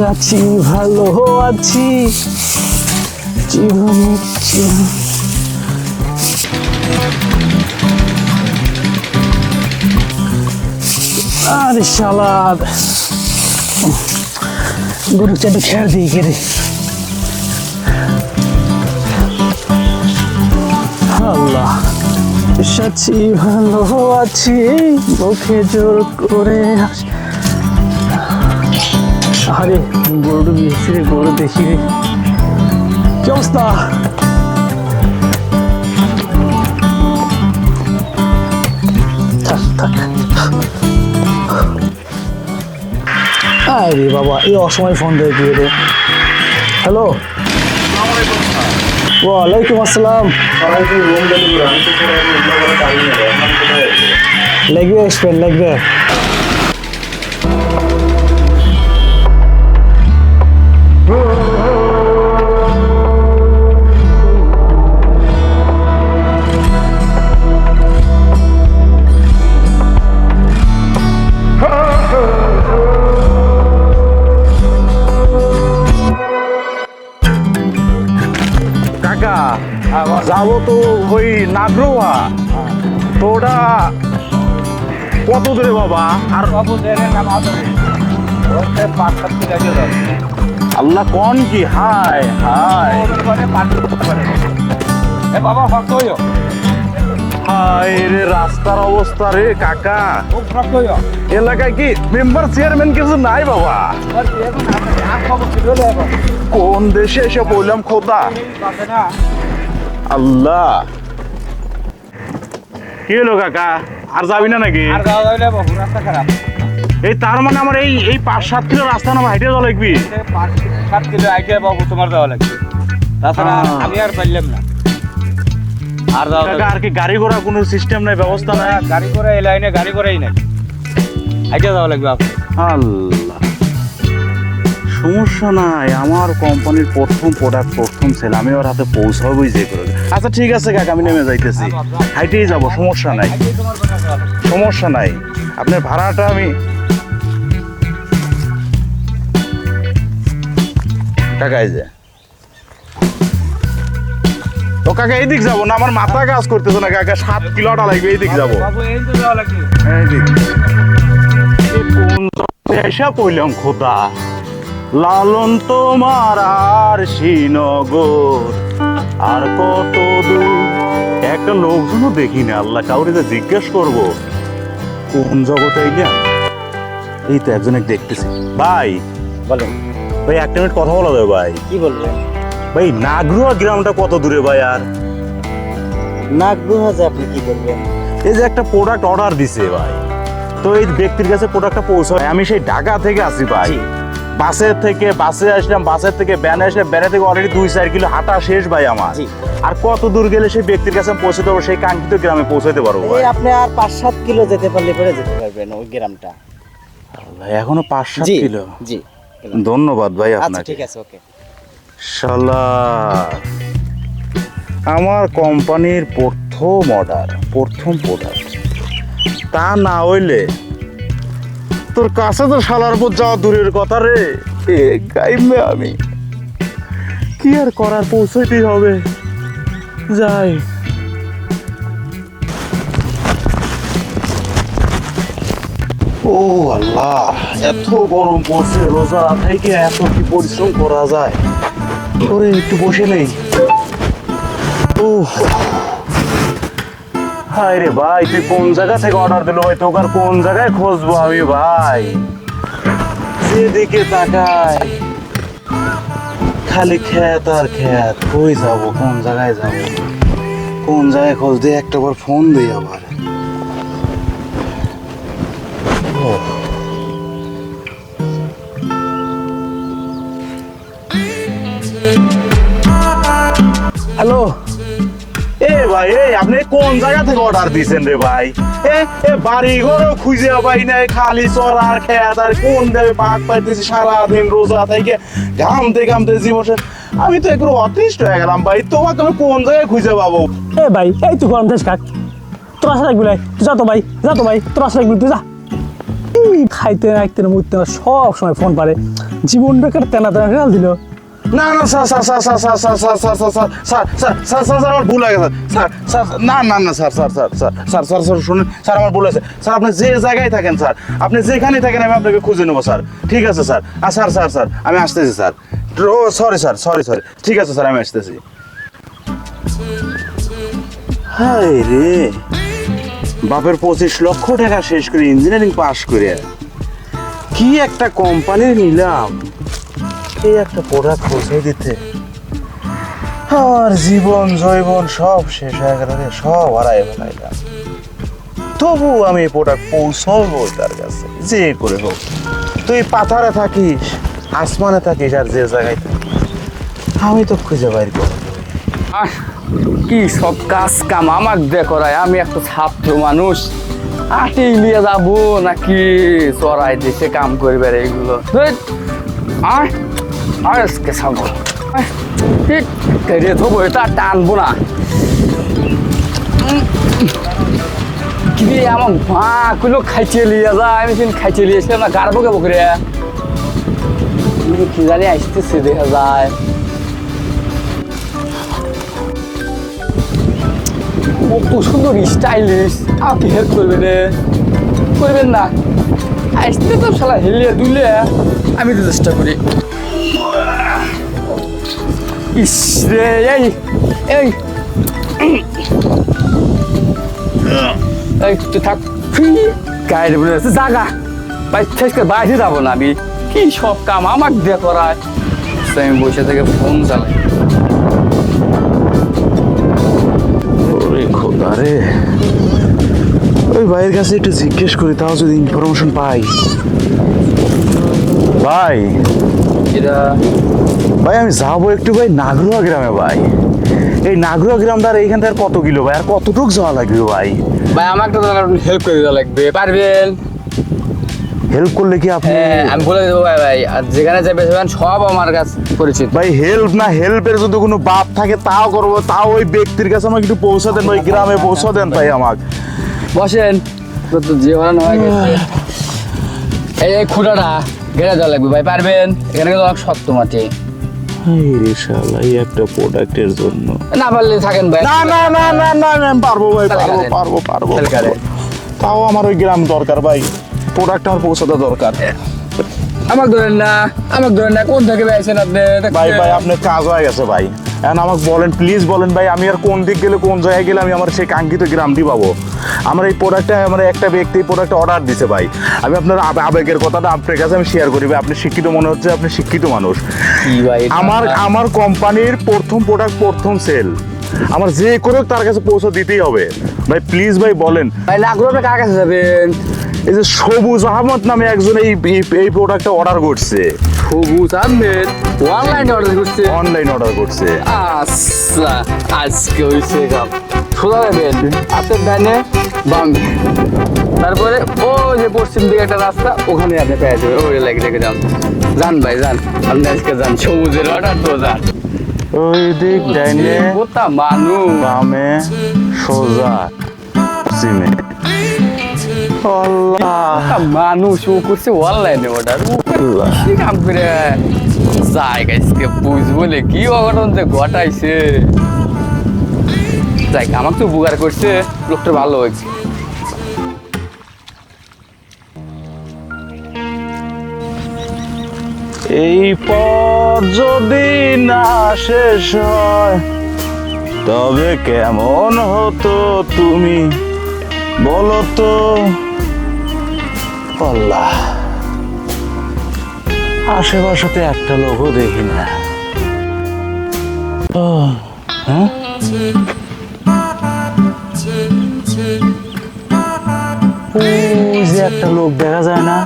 আছি, ভালো আছি। জীবন আরে শালাদ গরু চাটু খেয়ার দিয়ে গেলে। আল্লাহ আছি ভালো আছি, মুখে জোর করে হাসি। আরে গরু দিয়েছি রে গরু দেখি রে। কি অবস্থা? আরে বাবা এই অসময় ফোন দিয়ে দিয়ে রে? হ্যালো ওয়ালাইকুম আসসালাম। লাগবে এক্সপেন লাগবে যাব তো ওই নাগরোয়া। তো ওটা কত দূরে বাবা? আর কত আল্লাহ কোন কি? হাই হাই বাবা ভক্ত হইও। হাই রে রাস্তার অবস্থা রে কাকা। এলাকায় কি মেম্বার চেয়ারম্যান কিছু নাই বাবা? কোন দেশে এসে বললাম খোদা? আল্লাহ। কি হলো কাকা? আর যাবি না নাকি? আর যাওয়া যাইলে বহু রাস্তা খারাপ। এই তার মানে আমার এই এই পাঁচ সাত কিলো রাস্তা না হাইটে যাওয়া লাগবি? পাঁচ সাত কিলো আইডিয়া বাবু তোমার যাওয়া লাগবে। তাছাড়া। আমি আর পাইলাম না। আর যাওয়া কাকা আর কি গাড়ি ঘোড়া কোনো সিস্টেম নাই ব্যবস্থা নাই? গাড়ি করে এই লাইনে গাড়ি করেই নাই। আইডিয়া যাওয়া লাগবে আপনি আল্লাহ। সমস্যা নাই আমার কোম্পানির প্রথম প্রোডাক্ট প্রথম সেল আমি ওর হাতে পৌঁছাবই যে করে। আচ্ছা ঠিক আছে কাকা আমি নেমে যাইতেছি। হাইটেই যাব সমস্যা নাই। সমস্যা নাই। আপনার ভাড়াটা আমি কাকা এই যে। ও কাকা এইদিক যাব না আমার মাথা কাজ করতেছে না কাকা সাত কিলোটা লাগবে এইদিক যাব। এইদিক। কোন এসে পইলাম খোদা। লালন তোমার আর শ্রীনগর। আর কত দূর? একটা লোকজনও দেখি না আল্লাহ কাউরে যে জিজ্ঞেস করব। কোন জগতে আইলাম এই তো একজনে দেখতেছি। ভাই বলেন। ভাই একটা মিনিট কথা বলা যাবে ভাই। কি বলবেন? ভাই নাগরুয়া গ্রামটা কত দূরে ভাই আর? নাক গুহাজে আপনি কি করবেন এই যে একটা প্রোডাক্ট অর্ডার দিছে ভাই। তো এই ব্যক্তির কাছে প্রোডাক্টটা পৌঁছায় আমি সেই ঢাকা থেকে আসি ভাই। জি। বাসের থেকে বাসে আসলাম বাসের থেকে ব্যানে আসলাম ব্যানে থেকে অলরেডি দুই চার কিলো হাঁটা শেষ ভাই আমার। আর কত দূর গেলে সেই ব্যক্তির কাছে পৌঁছে দেবো সেই কাঙ্ক্ষিত গ্রামে পৌঁছাতে পারব এই আপনি আর পাঁচ সাত কিলো যেতে পারলে পরে যেতে পারবেন ওই গ্রামটা। এখনও পাঁচ সাত কিলো? জি। ধন্যবাদ ভাই আচ্ছা আপনাকে। ঠিক আছে ওকে। শালা আমার কোম্পানির প্রথম অর্ডার প্রথম প্রোডাক্ট তা না হইলে তোর কাছে তো শালার উপর যাওয়া দূরের কথা রে। এ গাইমে আমি। কি আর করার, পৌঁছাইতেই হবে। যাই। ও আল্লাহ, এত গরম পড়ছে রোজা থেকে এত কি পরিশ্রম করা যায়? করে একটু বসে নেই। ও হায় রে ভাই, তুই কোন জায়গা থেকে অর্ডার দিল? ভাই তোকে আর কোন জায়গায় খুঁজবো আমি ভাই? যেদিকে তাকাই, খালি খেত আর খেত। কই যাব? কোন জায়গায় যাব? কোন জায়গায় খোঁজ? দিয়ে একটা বার ফোন দিই আবার। হ্যালো? ভাই এ আপনি কোন জায়গা থেকে অর্ডার রে ভাই? এ বাড়ি খুঁজে পাই নাই খালি খেত আর কোন দেবে পাক পাইতেছি সারাদিন রোজা থেকে ঘামতে ঘামতে আমি তো একটু হয়ে গেলাম ভাই তোমাকে আমি কোন জায়গায় খুঁজে পাবো? এ ভাই এই তুই গরম দেশ কাক। তোর আশা রাখবি তুই যা তো ভাই যা তো ভাই তোর আশা রাখবি তুই যা। এই, খাইতে রাখতে মুখতে সব সময় ফোন পারে। জীবনটা কার তেনা তেনা ফেল দিল? না না sir sir sir sir sir sir sir sir sir sir sir sir sir sir আমার ভুল হয়ে গেছে স্যার স্যার না না না sir sir sir sir sir sir sir শুনুন স্যার আমার ভুল হয়েছে স্যার আপনি যে জায়গায় থাকেন স্যার আপনি যেখানেই থাকেন আমি আপনাকে খুঁজে নেব স্যার ঠিক আছে স্যার আর স্যার স্যার স্যার আমি আসতেছি স্যার ও সরি স্যার সরি সরি ঠিক আছে স্যার আমি আসতেছি হাই রে বাপের পঁচিশ লক্ষ টাকা শেষ করে ইঞ্জিনিয়ারিং পাশ করে কি একটা কোম্পানি নিলাম এই একটা প্রোডাক্ট পৌঁছে দিতে। আমার জীবন জৈবন সব শেষ হয়ে গেল সব হারাই ফেলাইলাম। তবু আমি এই প্রোডাক্ট পৌঁছবো তার কাছে, যে করে হোক। তুই পাথারে থাকিস, আসমানে থাকিস, আর যে জায়গায় থাকিস, আমি তো খুঁজে বাইর করব। কি সব কাজ কাম দিয়ে করায়, আমি একটা ছাত্র মানুষ। আটি নিয়ে যাব নাকি? চড়াই দিছে, কাম করবে রে এগুলো। আর আজকে ছাগল। কেড়ে থবো এটা আর টানবো না। কি আমার মা গুলো খাইছে লিয়ে যায় আমি সেদিন খাইছে লিয়ে এসে না গাড়বো কে বকরে কি জানি আসতেছে, দেখা যায়। কত সুন্দর স্টাইলিশ আপনি হেল্প করবেন? করবেন না। আসতে তো শালা। হেলিয়ে দুলে আমি তো চেষ্টা করি। এই এই। বলে শেষ বাইরে যাব না আমি। কি সব কাম আমাকে দিয়ে করায়? আমি বসে থেকে ফোন চালাই। ওই ভাইয়ের কাছে একটু জিজ্ঞেস করি তাও যদি ইনফরমেশন পাই। ভাই। এটা ভাই আমি যাব একটু ভাই নাগরুয়া গ্রামে ভাই। এই নাগরুয়া গ্রামটা এইখান থেকে কত কিলো ভাই? আর কতটুক যাওয়া লাগবে ভাই? ভাই আমাকে তো হেল্প করে দেওয়া লাগবে পারবেন? হেল্প করলে কি আপনি হ্যাঁ আমি বলে দেবো ভাই ভাই। আর যেখানে যাবে সেখানে সব আমার কাছে পরিচিত। ভাই হেল্প না হেল্পের যদি কোনো বাপ থাকে তাও করব তাও ওই ব্যক্তির কাছে আমাকে একটু পৌঁছে দেন ওই গ্রামে পৌঁছে দেন ভাই আমাকে। বসেন। তো এই এই খুঁটাটা ঘেরে দেওয়া লাগবে ভাই পারবেন? এখানে কিন্তু অনেক শক্ত মাটি। রে শালা, এই একটা প্রোডাক্টের জন্য। না পারলে থাকেন ভাই। না না না না না না পারব ভাই পারব পারব পারব। তাও আমার ওই গ্রাম দরকার ভাই। প্রোডাক্ট আমার পৌঁছাতে দরকার। আমাকে ধরেন না আমাকে ধরেন না কোন থেকে পেয়েছেন আপনি? ভাই ভাই আপনার কাজ হয়ে গেছে ভাই। এখন আমাকে বলেন প্লিজ বলেন ভাই আমি আর কোন দিক গেলে কোন জায়গায় গেলে আমি আমার সেই কাঙ্ক্ষিত গ্রামটি পাবো আমার এই প্রোডাক্টটা আমার একটা ব্যক্তি এই প্রোডাক্ট অর্ডার দিছে ভাই। আমি আপনার আবেগের কথাটা আপনার কাছে আমি শেয়ার করি ভাই। আপনি শিক্ষিত মনে হচ্ছে আপনি শিক্ষিত মানুষ। ভাই আমার আমার কোম্পানির প্রথম প্রোডাক্ট প্রথম সেল আমার যে করে তার কাছে পৌঁছে দিতেই হবে। ভাই প্লিজ ভাই বলেন। ভাই করে আপনি কার কাছে যাবেন? এই যে সবুজ আহমদ নামে একজন এই এই- প্রোডাক্টটা অর্ডার করছে। সবুজ আহমেদ অনলাইনে অর্ডার করছে। অনলাইন অর্ডার করছে। আচ্ছা আজকে হয়েছে কাপ সোজা যাবেন হাতের ডানে বাম। তারপরে ও যে পশ্চিম দিকে একটা রাস্তা ওখানে আপনি পেয়ে যাবেন। ওই লাগে রেখে যান। যান ভাই যান। আপনি আজকে যান সবুজের অর্ডার তো যান। ওই দিক ডাইনে কোথা মানুষ। বামে সোজা কোথা মানুষ ও করছে অনলাইনে অর্ডার ও আল্লাহ। কি কাম করে? জায়গা আজকে বুঝব বলে কি অঘটন যে ঘটাইছে? যাই আমাকে তো বুগার করছে লোকটা ভালো হয়েছে। এই পথ যদি না শেষ হয় তবে কেমন হতো তুমি? বলো তো। আল্লাহ আশেপাশেতে একটা লোকও দেখি না। হ্যাঁ? একটা লোক দেখা যায় না।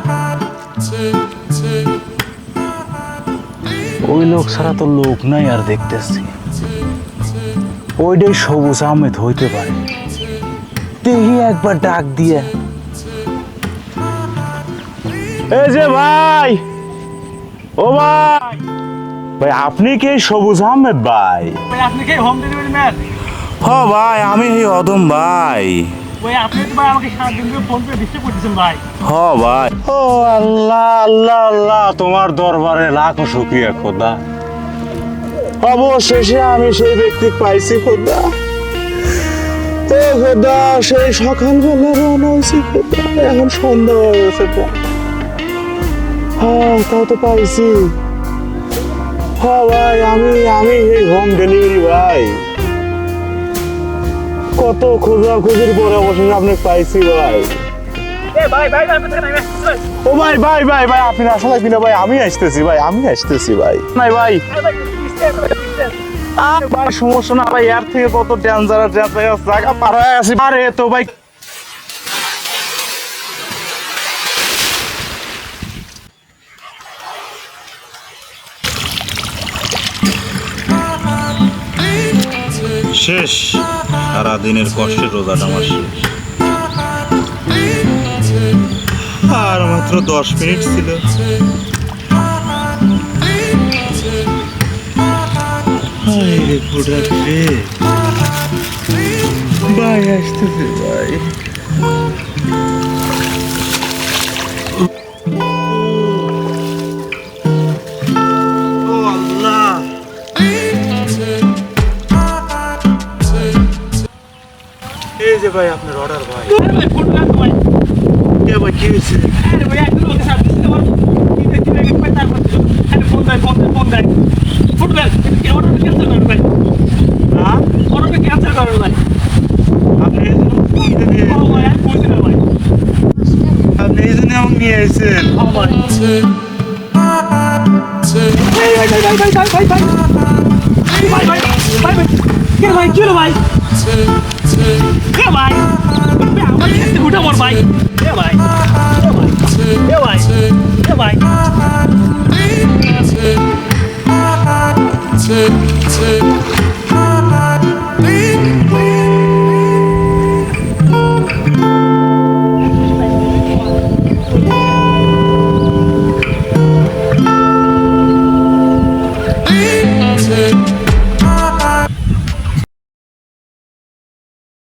ওই লোক ছাড়া তো লোক নাই আর দেখতেছি। ওইটাই সবুজ আহমেদ হইতে পারে। দেখি একবার ডাক দিয়ে। এই যে ভাই। ও ভাই। ভাই আপনি কি? সবুজ আহমেদ ভাই। আপনি কি? হোম ডেলিভারি ম্যান হ ভাই আমি এই অদম ভাই। ভাই আপনি ভাই আমাকে সারাদিন ধরে ফোন করে ডিস্টার্ব করতেছেন ভাই। হ ভাই। ও আল্লাহ আল্লাহ আল্লাহ তোমার দরবারে লাখো শুক্রিয়া খোদা। অবশেষে আমি সেই ব্যক্তি পাইছি খোদা। ও খোদা সেই সকালবেলা রওনা হয়েছি খোদা। এখন সন্ধ্যা হয়ে গেছে। হ্যাঁ তাও তো পাইছি। হ্যাঁ ভাই আমি আমি এই হোম ডেলিভারি ভাই। কত খোঁজা খুঁজির পরে অবশেষে আপনি পাইছি ভাই। ও ভাই ভাই ভাই ভাই আপনি আসা লাগবি না ভাই আমি আসতেছি ভাই আমি আসতেছি ভাই। নাই ভাই। আর ভাই সমস্যা না ভাই এর থেকে কত ডেঞ্জার ডেঞ্জার জায়গা পার হয়ে গেছি। আরে তো ভাই শেষ। সারা দিনের কষ্টের রোজাটা আমার শেষ। আর মাত্র দশ মিনিট ছিল। ভাই আসতেছে, ভাই। হয়েছেন আমার Take, take